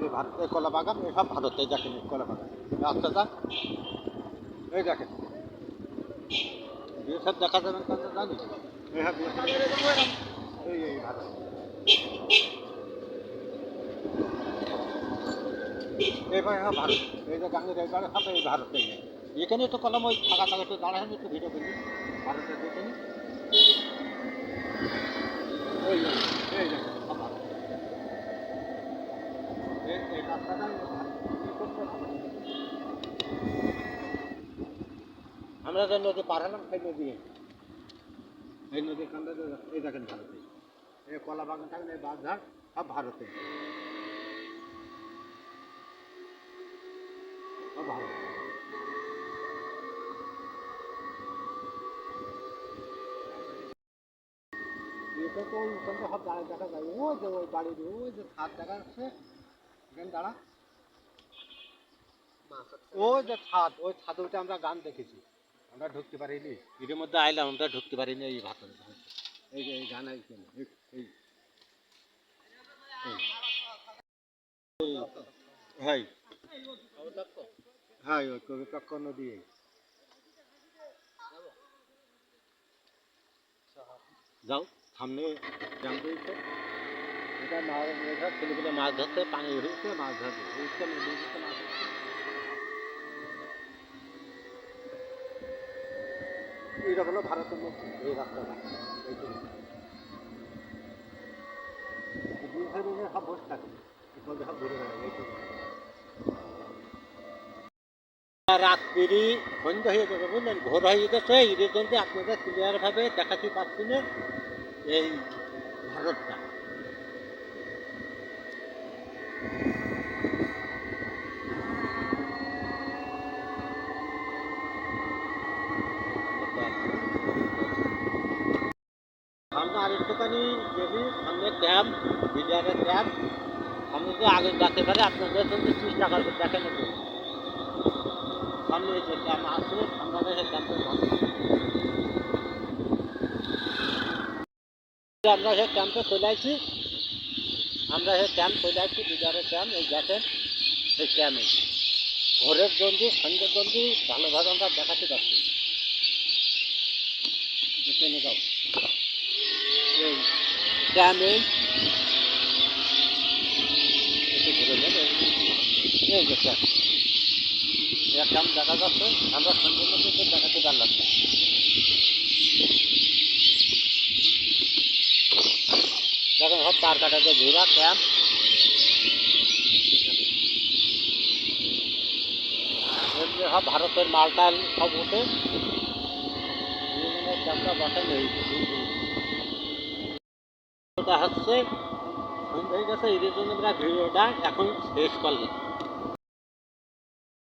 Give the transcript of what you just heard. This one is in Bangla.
যে ভারতের কলা বাগান এসব ভারতে দেখেন এই কলা বাগান রাস্তাটা, এই দেখেন। বিএসএফ দেখা যাবেন কত জানি? এই হ্যাঁ এই এই, ভারত। এবার হ্যাঁ ভারত। এই যে গাঙ্গের এইবারে সব এই ভারত এই এখানে তো কলম ওই থাকা থাকা তো দাঁড়ায় একটু ভিডিও করি ভারতের যেখানে এই যে, এই যে, সব ভারত। এই- এই রাস্তাটা এই করতে হবে। আমরা যে নদী পার হলাম, সেই নদী। এই। নদীর কান্দে এই দেখেন ভারতে। এই কলা বাগান থাকেন এই সব ভারতে। তো দেখা যায়। ওই যে ওই বাড়ির, ওই যে ছাদ দেখা যাচ্ছে। এখানে দাঁড়া। ওই যে ছাদ ওই ছাদে উঠে আমরা গান দেখেছি। আমরা ঢুকতে পারিনি। এর মধ্যে আইলাম আমরা ঢুকতে পারিনি এই ভাতের। এই এই গান এই হাই। হাই নদী। এই যাও সামনে জ্যাম রয়েছে এটা মাছ মেঘা ছেলেগুলো মাছ ধরতে পানি হয়েছে মাছ মাছ ধরছে হলো ভারতের মধ্যে এই সব থাকে। ঘুরে রাত্রি সন্ধ্যা হয়ে যাবে বুঝলেন, ভোর হয়ে গেছে, এই জন্য আপনাদের ক্লিয়ারভাবে দেখাতে পাচ্ছি না এই ভারতটা। সামনে আরেকটুখানি যদি সামনে ক্যাম্প বিলিয়ারের ক্যাম্প। আগে যাতে পারে চেষ্টা করবে দেখেন একটু যে ক্যাম্প আছে সামনে সেই ক্যাম্পের আমরা সেই ক্যাম্পে চলে আসছি আমরা সেই ক্যাম্প চলে আসছি বিজারের ক্যাম্প? এই দেখেন সেই ক্যাম্পে। ঘরের জন্য সন্ধ্যের জন্য ভালোভাবে আমরা দেখাতে পারছি। যাও। এই এই- এই দেখা যাচ্ছে, আমরা সন্ধ্যের মধ্যে দেখাতে পারলাম না দেখেন সব তার কাটাতে ঘুরা, ক্যাম্প। সব ভারতের মালটাল সব উঠে। ক্যাম্পটা হচ্ছে সন্ধ্যা হয়ে গেছে, এদের জন্য আমরা ভিডিওটা এখন শেষ করলাম।